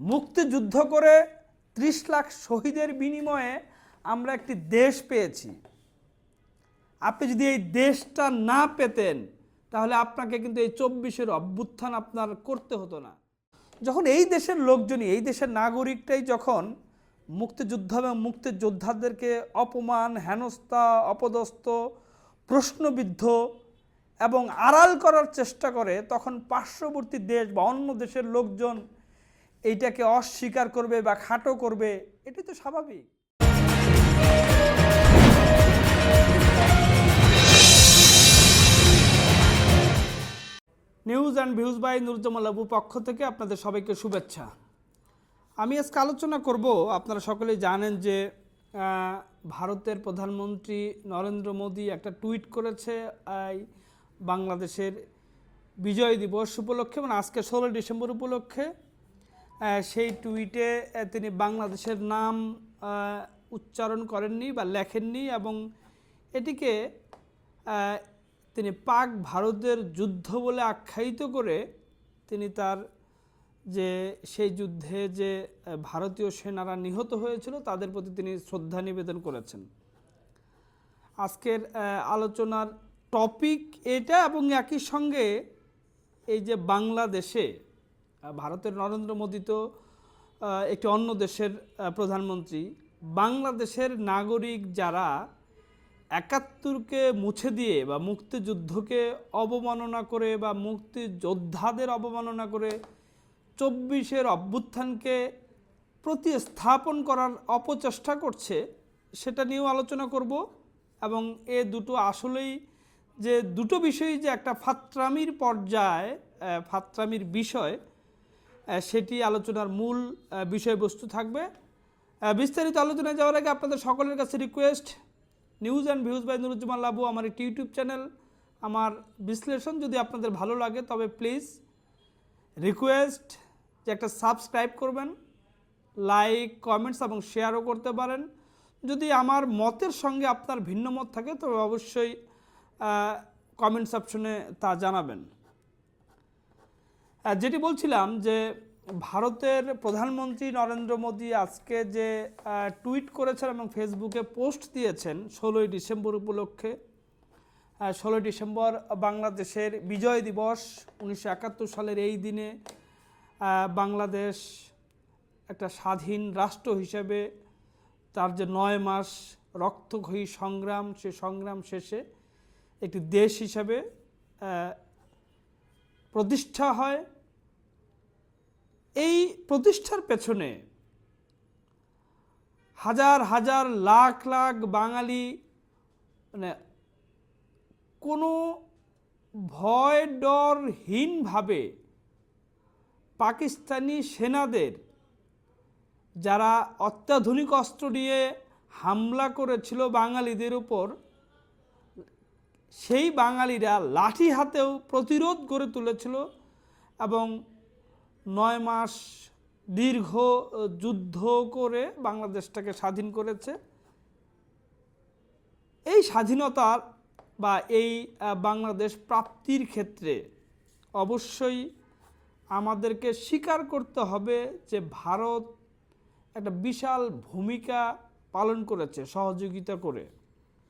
মুক্তিযুদ্ধ করে ত্রিশ লাখ শহীদের বিনিময়ে আমরা একটি দেশ পেয়েছি। আপনি যদি এই দেশটা না পেতেন, তাহলে আপনাকে কিন্তু এই চব্বিশের অভ্যুত্থান আপনার করতে হতো না। যখন এই দেশের লোকজনই এই দেশের নাগরিকটাই যখন মুক্তিযুদ্ধ এবং মুক্তিযোদ্ধাদেরকে অপমান, হেনস্থা, অপদস্থ, প্রশ্নবিদ্ধ এবং আড়াল করার চেষ্টা করে, তখন পার্শ্ববর্তী দেশ বা অন্য দেশের লোকজন এইটাকে অস্বীকার করবে বা খাটো করবে, এটাই তো স্বাভাবিক। News and views by Nurjamal পক্ষ থেকে আপনাদের সবাইকে শুভেচ্ছা। আমি আজকে আলোচনা করব, আপনারা সকলেই জানেন যে ভারতের প্রধানমন্ত্রী নরেন্দ্র মোদী একটা টুইট করেছে বাংলাদেশের বিজয় দিবস উপলক্ষে মানে আজকে ষোলো ডিসেম্বর উপলক্ষে। সেই টুইটে তিনি বাংলাদেশের নাম উচ্চারণ করেননি বা লেখেননি এবং এটিকে তিনি পাক ভারতের যুদ্ধ বলে আখ্যায়িত করে তিনি তার যে সেই যুদ্ধে যে ভারতীয় সেনারা নিহত হয়েছিল তাদের প্রতি তিনি শ্রদ্ধা নিবেদন করেছেন। আজকের আলোচনার টপিক এটা এবং একই সঙ্গে এই যে বাংলাদেশে ভারতের নরেন্দ্র মোদী তো একটি অন্য দেশের প্রধানমন্ত্রী। বাংলাদেশের নাগরিক যারা একাত্তরকে মুছে দিয়ে বা মুক্তিযুদ্ধকে অবমাননা করে বা মুক্তিযোদ্ধাদের অবমাননা করে চব্বিশের অভ্যুত্থানকে প্রতিস্থাপন করার অপচেষ্টা করছে, সেটা নিয়েও আলোচনা করব এবং এ দুটো আসলেই যে দুটো বিষয়ই যে একটা ফাত্রামির পর্যায়ে ফাত্রামির বিষয় সেটি আলোচনার মূল বিষয়বস্তু থাকবে। বিস্তারিত আলোচনায় যাওয়ার আগে আপনাদের সকলের কাছে request news and views by Nuruzzaman Labu, আমার একটি ইউটিউব চ্যানেল আমার বিশ্লেষণ যদি আপনাদের ভালো লাগে, তবে প্লিজ রিকোয়েস্ট যে একটা সাবস্ক্রাইব করবেন লাইক কমেন্টস এবং শেয়ারও করতে পারেন। যদি আমার মতের সঙ্গে আপনার ভিন্ন মত থাকে, তবে অবশ্যই কমেন্টস অপশনে তা জানাবেন। যেটি বলছিলাম যে ভারতের প্রধানমন্ত্রী নরেন্দ্র মোদী আজকে যে টুইট করেছেন এবং ফেসবুকে পোস্ট দিয়েছেন ষোলোই ডিসেম্বর উপলক্ষে ষোলোই ডিসেম্বর বাংলাদেশের বিজয় দিবস, উনিশশো একাত্তর সালের এই দিনে বাংলাদেশ একটা স্বাধীন রাষ্ট্র হিসেবে তার যে নয় মাস রক্তক্ষয়ী সংগ্রাম, সে সংগ্রাম শেষে একটি দেশ হিসাবে প্রতিষ্ঠা হয়। এই প্রতিষ্ঠার পেছনে হাজার হাজার, লাখ লাখ বাঙালি মানে কোনো ভয় ডরহীনভাবে পাকিস্তানি সেনাদের যারা অত্যাধুনিক অস্ত্র নিয়ে হামলা করেছিল বাঙালিদের উপর, সেই বাঙালিরা লাঠি হাতেও প্রতিরোধ গড়ে তুলেছিল এবং নয় মাস দীর্ঘ যুদ্ধ করে বাংলাদেশটাকে স্বাধীন করেছে। এই স্বাধীনতার বা এই বাংলাদেশ প্রাপ্তির ক্ষেত্রে অবশ্যই আমাদেরকে স্বীকার করতে হবে যে ভারত একটা বিশাল ভূমিকা পালন করেছে, সহযোগিতা করে।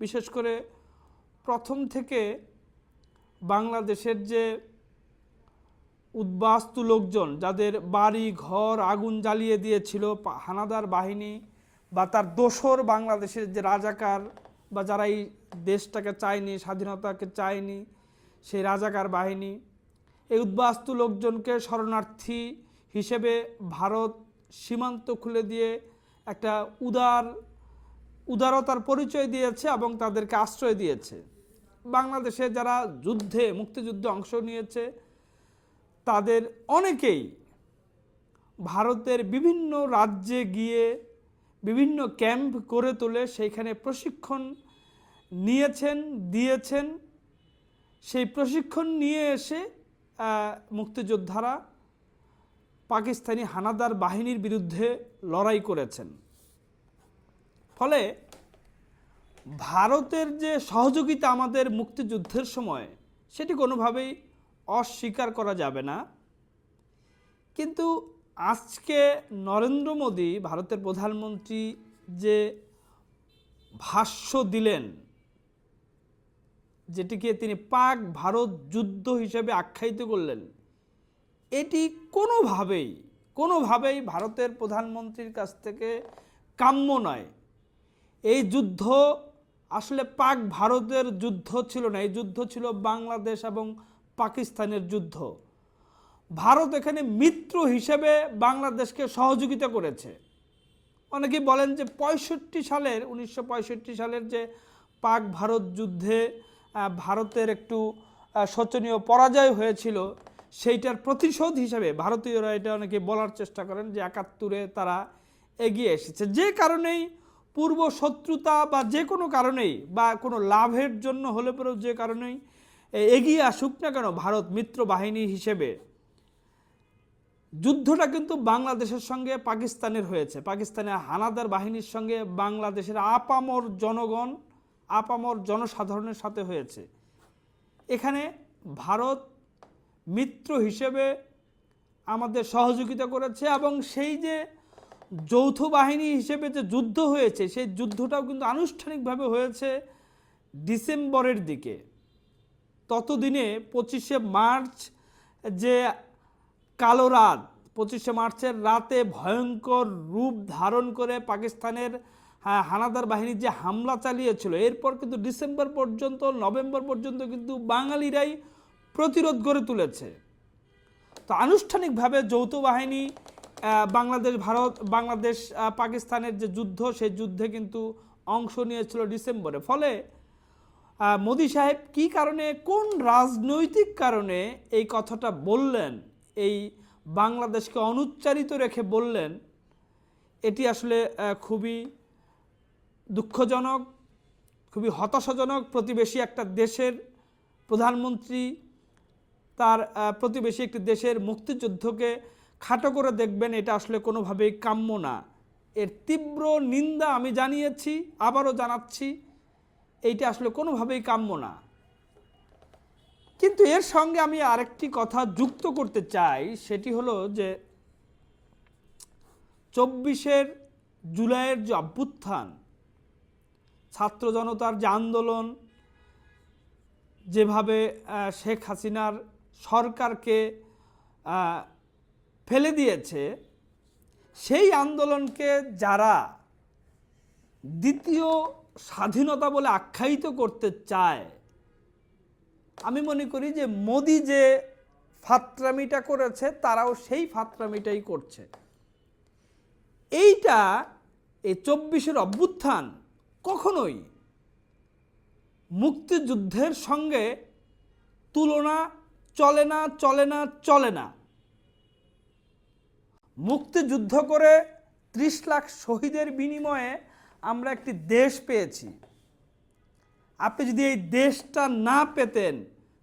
বিশেষ করে প্রথম থেকে বাংলাদেশের যে উদ্বাস্তু লোকজন যাদের বাড়ি, ঘর আগুন জ্বালিয়ে দিয়েছিল হানাদার বাহিনী বা তার দোসর বাংলাদেশের যে রাজাকার বা যারা এই দেশটাকে চায়নি, স্বাধীনতাকে চায়নি, সেই রাজাকার বাহিনী, এই উদ্বাস্তু লোকজনকে শরণার্থী হিসেবে ভারত সীমান্ত খুলে দিয়ে একটা উদার, উদারতার পরিচয় দিয়েছে এবং তাদেরকে আশ্রয় দিয়েছে। বাংলাদেশে যারা যুদ্ধে, মুক্তিযুদ্ধে অংশ নিয়েছে তাদের অনেকেই ভারতের বিভিন্ন রাজ্যে গিয়ে বিভিন্ন ক্যাম্প করে তোলে সেইখানে প্রশিক্ষণ নিয়েছেন, দিয়েছেন। সেই প্রশিক্ষণ নিয়ে এসে মুক্তিযোদ্ধারা পাকিস্তানি হানাদার বাহিনীর বিরুদ্ধে লড়াই করেছেন। ফলে ভারতের যে সহযোগিতা আমাদের মুক্তিযুদ্ধের সময়, সেটি কোনোভাবেই অস্বীকার করা যাবে না। কিন্তু আজকে নরেন্দ্র মোদী ভারতের প্রধানমন্ত্রী যে ভাষ্য দিলেন, যেটিকে তিনি পাক ভারত যুদ্ধ হিসেবে আখ্যায়িত করলেন, এটি কোনোভাবেই কোনোভাবেই ভারতের প্রধানমন্ত্রীর কাছ থেকে কাম্য নয়। এই যুদ্ধ আসলে পাক ভারতের যুদ্ধ ছিল না, এই যুদ্ধ ছিল বাংলাদেশ এবং পাকিস্তানের যুদ্ধ। ভারত এখানে মিত্র হিসেবে বাংলাদেশকে সহযোগিতা করেছে। অনেকেই বলেন যে পঁয়ষট্টি সালের, উনিশশো পঁয়ষট্টি সালের যে পাক ভারত যুদ্ধে ভারতের একটু শোচনীয় পরাজয় হয়েছিল, সেইটার প্রতিশোধ হিসেবে ভারতীয়রা এটা অনেকে বলার চেষ্টা করেন যে একাত্তরে তারা এগিয়ে এসেছে। যে কারণেই পূর্ব শত্রুতা বা যে কোনো কারণেই বা কোনো লাভের জন্য হলে পরেও যে কারণেই এগিয়ে আসুক না কেন ভারত মিত্র বাহিনী হিসেবে? যুদ্ধটা কিন্তু বাংলাদেশের সঙ্গে পাকিস্তানের হয়েছে। পাকিস্তানের হানাদার বাহিনীর সঙ্গে বাংলাদেশের আপামর জনগণ, আপামর জনসাধারণের সাথে হয়েছে। এখানে ভারত মিত্র হিসেবে আমাদের সহযোগিতা করেছে এবং সেই যে যৌথ বাহিনী হিসেবে যে যুদ্ধ হয়েছে, সেই যুদ্ধটাও কিন্তু আনুষ্ঠানিকভাবে হয়েছে ডিসেম্বরের দিকে। ততদিনে পঁচিশে মার্চ যে কালো রাত পঁচিশে মার্চের রাতে ভয়ঙ্কর রূপ ধারণ করে পাকিস্তানের হ্যাঁ, হানাদার বাহিনী যে হামলা চালিয়েছিল এরপর কিন্তু ডিসেম্বর পর্যন্ত নভেম্বর পর্যন্ত কিন্তু বাঙালিরাই প্রতিরোধ গড়ে তুলেছে। তো আনুষ্ঠানিকভাবে যৌথ বাহিনী বাংলাদেশ ভারত বাংলাদেশ পাকিস্তানের যে যুদ্ধ সেই যুদ্ধে কিন্তু অংশ নিয়েছিল ডিসেম্বরে। ফলে মোদি সাহেব কি কারণে, কোন রাজনৈতিক কারণে এই কথাটা বললেন, এই বাংলাদেশকে অনুচ্চারিত রেখে বললেন, এটি আসলে খুবই দুঃখজনক, খুবই হতাশাজনক। প্রতিবেশী একটা দেশের প্রধানমন্ত্রী তার প্রতিবেশী একটি দেশের মুক্তিযুদ্ধকে খাটো করে দেখবেন, এটা আসলে কোনোভাবেই কাম্য না। এর তীব্র নিন্দা আমি জানিয়েছি, আবারও জানাচ্ছি। এইটা আসলে কোনোভাবেই কাম্য না। কিন্তু এর সঙ্গে আমি আরেকটি কথা যুক্ত করতে চাই, সেটি হলো যে চব্বিশের জুলাইয়ের যে অভ্যুত্থান, ছাত্র জনতার যে আন্দোলন, যেভাবে শেখ হাসিনার সরকারকে ফেলে দিয়েছে, সেই আন্দোলনকে যারা দ্বিতীয় স্বাধীনতা বলে আখ্যায়িত করতে চায়, আমি মনে করি যে মোদি যে ফাত্রামিটা করেছে, তারাও সেই ফাত্রামিটাই করছে। এইটা এই চব্বিশের অভ্যুত্থান কখনোই মুক্তিযুদ্ধের সঙ্গে তুলনা চলে না চলে না চলে না। মুক্তিযুদ্ধ করে ত্রিশ লাখ শহীদের বিনিময়ে আমরা একটি দেশ পেয়েছি। আপনি যদি এই দেশটা না পেতেন,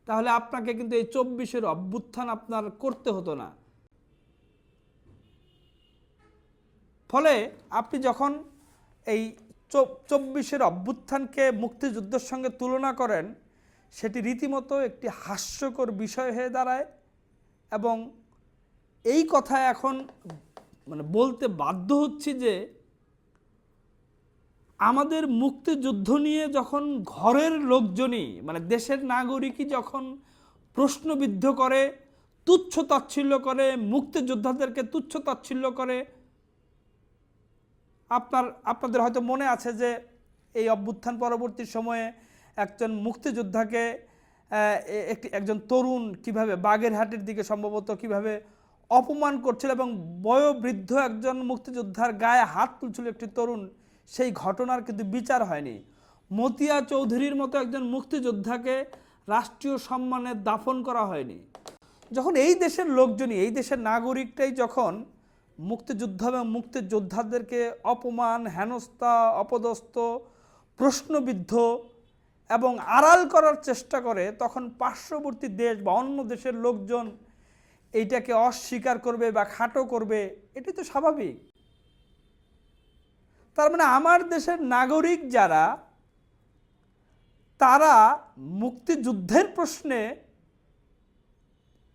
তাহলে আপনাকে কিন্তু এই চব্বিশের অভ্যুত্থান আপনার করতে হতো না। ফলে আপনি যখন এই চব্বিশের অভ্যুত্থানকে মুক্তিযুদ্ধের সঙ্গে তুলনা করেন, সেটি রীতিমতো একটি হাস্যকর বিষয় হয়ে দাঁড়ায় এবং এই কথা এখন মানে বলতে বাধ্য হচ্ছি যে আমাদের মুক্তিযুদ্ধ নিয়ে যখন ঘরের লোকজনই মানে দেশের নাগরিকই যখন প্রশ্নবিদ্ধ করে, তুচ্ছ তাচ্ছিল্য করে, মুক্তিযোদ্ধাদেরকে তুচ্ছ তাচ্ছিল্য করে, আপনার, আপনাদের হয়তো মনে আছে যে এই অভ্যুত্থান পরবর্তী সময়ে একজন মুক্তিযোদ্ধাকে একটি, একজন তরুণ কীভাবে বাগেরহাটের দিকে সম্ভবত কীভাবে অপমান করছিল এবং বয়োবৃদ্ধ একজন মুক্তিযোদ্ধার গায়ে হাত তুলছিল একটি তরুণ সেই ঘটনার কিন্তু বিচার হয়নি। মতিয়া চৌধুরীর মতো একজন মুক্তিযোদ্ধাকে রাষ্ট্রীয় সম্মানে দাফন করা হয়নি। যখন এই দেশের লোকজনই, এই দেশের নাগরিকটাই যখন মুক্তিযুদ্ধ এবং মুক্তিযোদ্ধাদেরকে অপমান, হেনস্থা, অপদস্থ, প্রশ্নবিদ্ধ এবং আড়াল করার চেষ্টা করে, তখন পার্শ্ববর্তী দেশ বা অন্য দেশের লোকজন এইটাকে অস্বীকার করবে বা খাটো করবে এটি তো স্বাভাবিক। তার মানে আমার দেশের নাগরিক যারা, তারা মুক্তিযুদ্ধের প্রশ্নে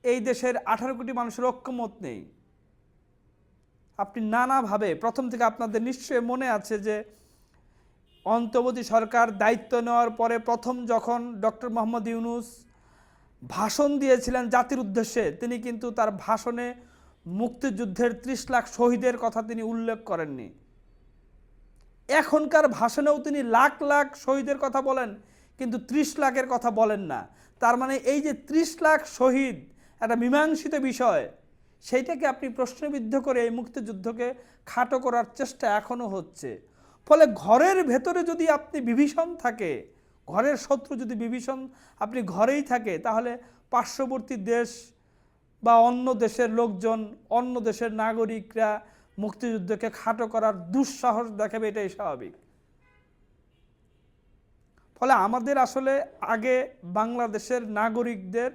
এই দেশের আঠারো কোটি মানুষের ঐক্যমত নেই। আপনি নানাভাবে, প্রথম থেকে আপনাদের নিশ্চয়ই মনে আছে যে অন্তর্বর্তী সরকার দায়িত্ব নেওয়ার পরে প্রথম যখন ডক্টর মোহাম্মদ ইউনুস ভাষণ দিয়েছিলেন জাতির উদ্দেশ্যে, তিনি কিন্তু তার ভাষণে মুক্তিযুদ্ধের ত্রিশ লাখ শহীদের কথা তিনি উল্লেখ করেননি। এখনকার ভাষণেও তিনি লাখ লাখ শহীদের কথা বলেন, কিন্তু ত্রিশ লাখের কথা বলেন না। তার মানে এই যে ত্রিশ লাখ শহীদ, একটা মীমাংসিত বিষয়, সেইটাকে আপনি প্রশ্নবিদ্ধ করে এই মুক্তিযুদ্ধকে খাটো করার চেষ্টা এখনও হচ্ছে। ফলে ঘরের ভেতরে যদি আপনি বিভীষণ থাকে, ঘরের শত্রু যদি বিভীষণ আপনি ঘরেই থাকে, তাহলে পার্শ্ববর্তী দেশ বা অন্য দেশের লোকজন, অন্য দেশের নাগরিকরা মুক্তিযুদ্ধকে খাটো করার দুঃসাহস দেখাবে, এটাই স্বাভাবিক। ফলে আমাদের আসলে আগে বাংলাদেশের নাগরিকদের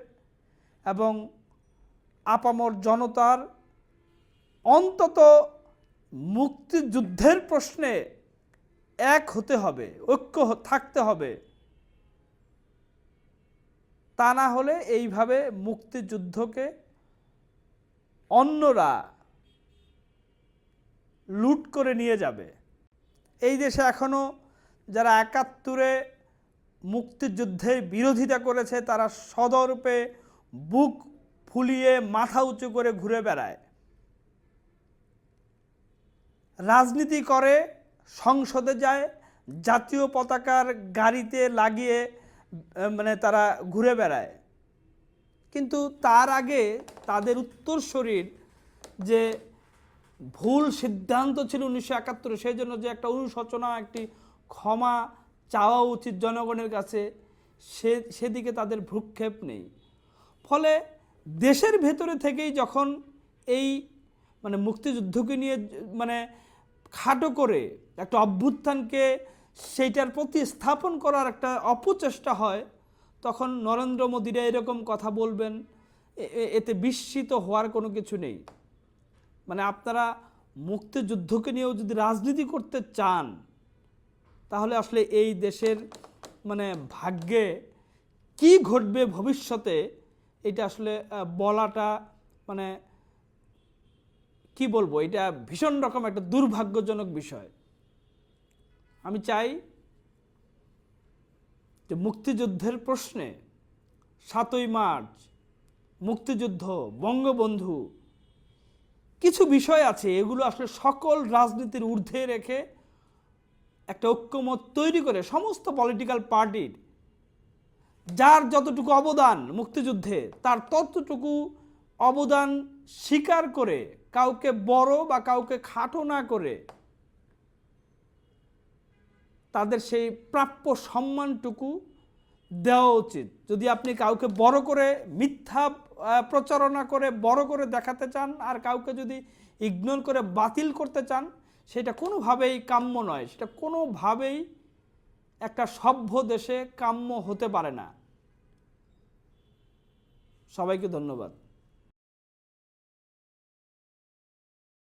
এবং আপামর জনতার অন্তত মুক্তিযুদ্ধের প্রশ্নে এক হতে হবে, ঐক্য থাকতে হবে। তা না হলে এইভাবে মুক্তিযুদ্ধকে অন্যরা লুট করে নিয়ে যাবে। এই দেশে এখনও যারা একাত্তরে মুক্তিযুদ্ধের বিরোধিতা করেছে, তারা সদরূপে বুক ফুলিয়ে মাথা উঁচু করে ঘুরে বেড়ায়। রাজনীতি করে, সংসদে যায়, জাতীয় পতাকার গাড়িতে লাগিয়ে মানে তারা ঘুরে বেড়ায়। কিন্তু তার আগে তাদের উত্তরসূরির যে ভুল সিদ্ধান্ত ছিল উনিশশো একাত্তরে। সেই জন্য যে একটা অনুশোচনা, একটি ক্ষমা চাওয়া উচিত জনগণের কাছে, সে, সেদিকে তাদের ভ্রুক্ষেপ নেই। ফলে দেশের ভেতরে থেকেই যখন এই মানে মুক্তিযুদ্ধকে নিয়ে মানে খাটো করে একটা অভ্যুত্থানকে সেইটার প্রতিস্থাপন করার একটা অপচেষ্টা হয়, তখন নরেন্দ্র মোদীরা এরকম কথা বলবেন এতে বিস্মিত হওয়ার কোনো কিছু নেই। মানে আপনারা মুক্তিযুদ্ধকে নিয়েও যদি রাজনীতি করতে চান, তাহলে আসলে এই দেশের মানে ভাগ্যে কি ঘটবে ভবিষ্যতে, এটা আসলে বলাটা মানে কি বলব, এটা ভীষণ রকম একটা দুর্ভাগ্যজনক বিষয়। আমি চাই যে মুক্তিযুদ্ধের প্রশ্নে সাতই মার্চ মুক্তিযুদ্ধ, বঙ্গবন্ধু কিছু বিষয় আছে, এগুলো আসলে সকল রাজনীতির ঊর্ধ্বে রেখে একটা ঐক্যমত তৈরি করে সমস্ত পলিটিক্যাল পার্টির যার যতটুকু অবদান মুক্তিযুদ্ধে, তার ততটুকু অবদান স্বীকার করে, কাউকে বড় বা কাউকে খাটো না করে, তাদের সেই প্রাপ্য সম্মানটুকু দেওয়া উচিত। যদি আপনি কাউকে বড় করে মিথ্যা প্রচারণা করে বড় করে দেখাতে চান আর কাউকে যদি ইগনোর করে বাতিল করতে চান, সেটা কোনোভাবেই কাম্য নয়। সেটা কোনোভাবেই একটা সভ্য দেশে কাম্য হতে পারে না। সবাইকে ধন্যবাদ।